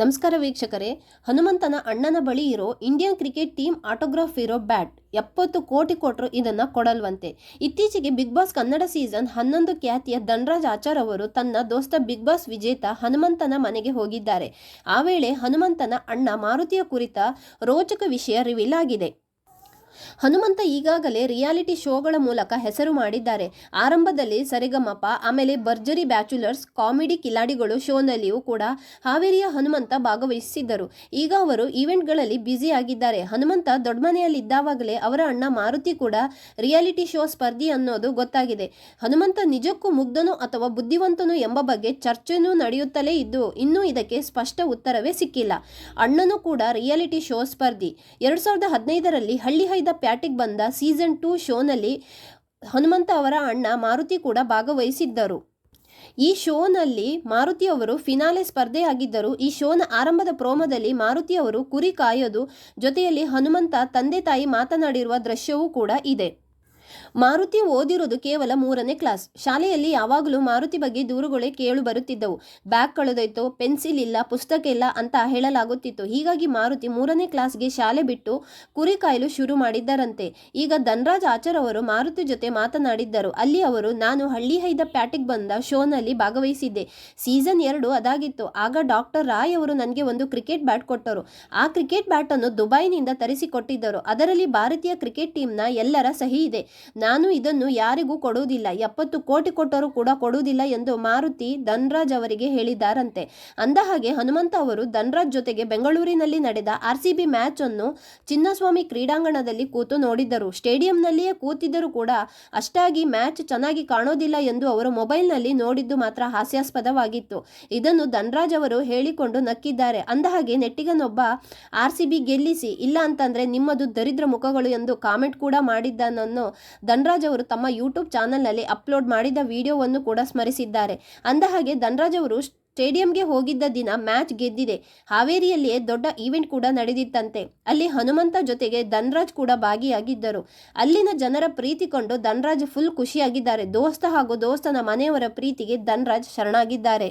ನಮಸ್ಕಾರ ವೀಕ್ಷಕರೇ, ಹನುಮಂತನ ಅಣ್ಣನ ಬಳಿ ಇರೋ ಇಂಡಿಯನ್ ಕ್ರಿಕೆಟ್ ಟೀಮ್ ಆಟೋಗ್ರಾಫ್ ಇರೋ ಬ್ಯಾಟ್ ಎಪ್ಪತ್ತು ಕೋಟಿ ಕೊಟ್ಟರು ಇದನ್ನು ಕೊಡಲ್ವಂತೆ. ಇತ್ತೀಚೆಗೆ ಬಿಗ್ ಬಾಸ್ ಕನ್ನಡ ಸೀಸನ್ ಹನ್ನೊಂದು ಖ್ಯಾತಿಯ ಧನ್ರಾಜ್ ಆಚಾರ್ ಅವರು ತನ್ನ ದೋಸ್ತ ಬಿಗ್ ಬಾಸ್ ವಿಜೇತ ಹನುಮಂತನ ಮನೆಗೆ ಹೋಗಿದ್ದಾರೆ. ಆ ವೇಳೆ ಹನುಮಂತನ ಅಣ್ಣ ಮಾರುತಿಯ ಕುರಿತ ರೋಚಕ ವಿಷಯ ರಿವೀಲ್ ಆಗಿದೆ. ಹನುಮಂತ ಈಗಾಗಲೇ ರಿಯಾಲಿಟಿ ಶೋಗಳ ಮೂಲಕ ಹೆಸರು ಮಾಡಿದ್ದಾರೆ. ಆರಂಭದಲ್ಲಿ ಸರಿಗಮಪ, ಆಮೇಲೆ ಭರ್ಜರಿ ಬ್ಯಾಚುಲರ್ಸ್, ಕಾಮಿಡಿ ಕಿಲಾಡಿಗಳು ಶೋನಲ್ಲಿಯೂ ಕೂಡ ಹಾವೇರಿಯ ಹನುಮಂತ ಭಾಗವಹಿಸಿದ್ದರು. ಈಗ ಅವರು ಈವೆಂಟ್ಗಳಲ್ಲಿ ಬ್ಯುಸಿ ಆಗಿದ್ದಾರೆ ಹನುಮಂತ ದೊಡ್ಡಮನೆಯಲ್ಲಿದ್ದಾವಾಗಲೇ ಅವರ ಅಣ್ಣ ಮಾರುತಿ ಕೂಡ ರಿಯಾಲಿಟಿ ಶೋ ಸ್ಪರ್ಧಿ ಅನ್ನೋದು ಗೊತ್ತಾಗಿದೆ. ಹನುಮಂತ ನಿಜಕ್ಕೂ ಮುಗ್ಧನು ಅಥವಾ ಬುದ್ಧಿವಂತನು ಎಂಬ ಬಗ್ಗೆ ಚರ್ಚೆನೂ ನಡೆಯುತ್ತಲೇ ಇದ್ದು, ಇನ್ನೂ ಇದಕ್ಕೆ ಸ್ಪಷ್ಟ ಉತ್ತರವೇ ಸಿಕ್ಕಿಲ್ಲ. ಅಣ್ಣನೂ ಕೂಡ ರಿಯಾಲಿಟಿ ಶೋ ಸ್ಪರ್ಧಿ. ಎರಡು ಸಾವಿರದ ಹದಿನೈದರಲ್ಲಿ ಹಳ್ಳಿ ಹೈದ ಪ್ಯಾಟಿಗೆ ಬಂದ ಸೀಸನ್ ಟೂ ಶೋನಲ್ಲಿ ಹನುಮಂತ ಅವರ ಅಣ್ಣ ಮಾರುತಿ ಕೂಡ ಭಾಗವಹಿಸಿದ್ದರು. ಈ ಶೋನಲ್ಲಿ ಮಾರುತಿ ಅವರು ಫಿನಾಲೆ ಸ್ಪರ್ಧೆಯಾಗಿದ್ದರು. ಈ ಶೋನ ಆರಂಭದ ಪ್ರೋಮದಲ್ಲಿ ಮಾರುತಿ ಅವರು ಕುರಿ ಕಾಯೋದು ಜೊತೆಯಲ್ಲಿ ಹನುಮಂತ ತಂದೆ ತಾಯಿ ಮಾತನಾಡಿರುವ ದೃಶ್ಯವೂ ಕೂಡ ಇದೆ. ಮಾರುತಿ ಓದಿರೋದು ಕೇವಲ ಮೂರನೇ ಕ್ಲಾಸ್. ಶಾಲೆಯಲ್ಲಿ ಯಾವಾಗಲೂ ಮಾರುತಿ ಬಗ್ಗೆ ದೂರುಗಳೇ ಕೇಳು ಬರುತ್ತಿದ್ದವು. ಬ್ಯಾಗ್ ಕಳೆದೋಯ್ತು, ಪೆನ್ಸಿಲ್ ಇಲ್ಲ, ಪುಸ್ತಕ ಇಲ್ಲ ಅಂತ ಹೇಳಲಾಗುತ್ತಿತ್ತು. ಹೀಗಾಗಿ ಮಾರುತಿ ಮೂರನೇ ಕ್ಲಾಸ್ಗೆ ಶಾಲೆ ಬಿಟ್ಟು ಕುರಿ ಕಾಯಲು ಶುರು ಮಾಡಿದ್ದರಂತೆ. ಈಗ ಧನ್ರಾಜ್ ಆಚಾರ್ ಅವರು ಮಾರುತಿ ಜೊತೆ ಮಾತನಾಡಿದ್ದರು. ಅಲ್ಲಿ ಅವರು, ನಾನು ಹಳ್ಳಿ ಹೈದ ಪ್ಯಾಟಿಗೆ ಬಂದ ಶೋನಲ್ಲಿ ಭಾಗವಹಿಸಿದ್ದೆ. ಸೀಸನ್ ಎರಡು ಅದಾಗಿತ್ತು. ಆಗ ಡಾಕ್ಟರ್ ರಾಯ್ ಅವರು ನನಗೆ ಒಂದು ಕ್ರಿಕೆಟ್ ಬ್ಯಾಟ್ ಕೊಟ್ಟರು. ಆ ಕ್ರಿಕೆಟ್ ಬ್ಯಾಟ್ ಅನ್ನು ದುಬೈನಿಂದ ತರಿಸಿಕೊಟ್ಟಿದ್ದರು. ಅದರಲ್ಲಿ ಭಾರತೀಯ ಕ್ರಿಕೆಟ್ ಟೀಮ್ನ ಎಲ್ಲರ ಸಹಿ ಇದೆ. ನಾನು ಇದನ್ನು ಯಾರಿಗೂ ಕೊಡುವುದಿಲ್ಲ. ಎಪ್ಪತ್ತು ಕೋಟಿ ಕೊಟ್ಟರೂ ಕೂಡ ಕೊಡುವುದಿಲ್ಲ ಎಂದು ಮಾರುತಿ ಧನ್ರಾಜ್ ಅವರಿಗೆ ಹೇಳಿದ್ದಾರಂತೆ. ಅಂದಹಾಗೆ, ಹನುಮಂತ ಅವರು ಧನ್ರಾಜ್ ಜೊತೆಗೆ ಬೆಂಗಳೂರಿನಲ್ಲಿ ನಡೆದ ಆರ್ ಸಿ ಬಿ ಮ್ಯಾಚ್ ಅನ್ನು ಚಿನ್ನಸ್ವಾಮಿ ಕ್ರೀಡಾಂಗಣದಲ್ಲಿ ಕೂತು ನೋಡಿದ್ದರು. ಸ್ಟೇಡಿಯಂನಲ್ಲಿಯೇ ಕೂತಿದ್ದರೂ ಕೂಡ ಅಷ್ಟಾಗಿ ಮ್ಯಾಚ್ ಚೆನ್ನಾಗಿ ಕಾಣೋದಿಲ್ಲ ಎಂದು ಅವರು ಮೊಬೈಲ್ನಲ್ಲಿ ನೋಡಿದ್ದು ಮಾತ್ರ ಹಾಸ್ಯಾಸ್ಪದವಾಗಿತ್ತು. ಇದನ್ನು ಧನ್ರಾಜ್ ಅವರು ಹೇಳಿಕೊಂಡು ನಕ್ಕಿದ್ದಾರೆ. ಅಂದಹಾಗೆ, ನೆಟ್ಟಿಗನೊಬ್ಬ ಆರ್ ಸಿ ಬಿ ಗೆಲ್ಲಿಸಿ, ಇಲ್ಲ ಅಂತಂದ್ರೆ ನಿಮ್ಮದು ದರಿದ್ರ ಮುಖಗಳು ಎಂದು ಕಾಮೆಂಟ್ ಕೂಡ ಮಾಡಿದ್ದನನ್ನು ಧನ್ರಾಜ್ ಅವರು ತಮ್ಮ ಯೂಟ್ಯೂಬ್ ಚಾನಲ್ನಲ್ಲಿ ಅಪ್ಲೋಡ್ ಮಾಡಿದ ವಿಡಿಯೋವನ್ನು ಕೂಡ ಸ್ಮರಿಸಿದ್ದಾರೆ. ಅಂದಹಾಗೆ, ಧನ್ರಾಜ್ ಅವರು ಸ್ಟೇಡಿಯಂಗೆ ಹೋಗಿದ್ದ ದಿನ ಮ್ಯಾಚ್ ಗೆದ್ದಿದೆ. ಹಾವೇರಿಯಲ್ಲಿಯೇ ದೊಡ್ಡ ಈವೆಂಟ್ ಕೂಡ ನಡೆದಿತ್ತಂತೆ. ಅಲ್ಲಿ ಹನುಮಂತ ಜೊತೆಗೆ ಧನ್ರಾಜ್ ಕೂಡ ಭಾಗಿಯಾಗಿದ್ದರು. ಅಲ್ಲಿನ ಜನರ ಪ್ರೀತಿ ಕೊಂಡು ಧನ್ರಾಜ್ ಫುಲ್ ಖುಷಿಯಾಗಿದ್ದಾರೆ. ದೋಸ್ತ ಹಾಗೂ ದೋಸ್ತನ ಮನೆಯವರ ಪ್ರೀತಿಗೆ ಧನ್ರಾಜ್ ಶರಣಾಗಿದ್ದಾರೆ.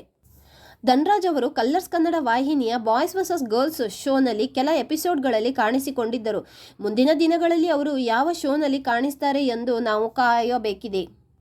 ಧನ್ರಾಜ್ ಅವರು ಕಲ್ಲರ್ಸ್ ಕನ್ನಡ ವಾಹಿನಿಯ ಬಾಯ್ಸ್ ವರ್ಸಸ್ ಗರ್ಲ್ಸ್ ಶೋನಲ್ಲಿ ಕೆಲ ಎಪಿಸೋಡ್ಗಳಲ್ಲಿ ಕಾಣಿಸಿಕೊಂಡಿದ್ದರು. ಮುಂದಿನ ದಿನಗಳಲ್ಲಿ ಅವರು ಯಾವ ಶೋನಲ್ಲಿ ಕಾಣಿಸ್ತಾರೆ ಎಂದು ನಾವು ಕಾಯಬೇಕಿದೆ.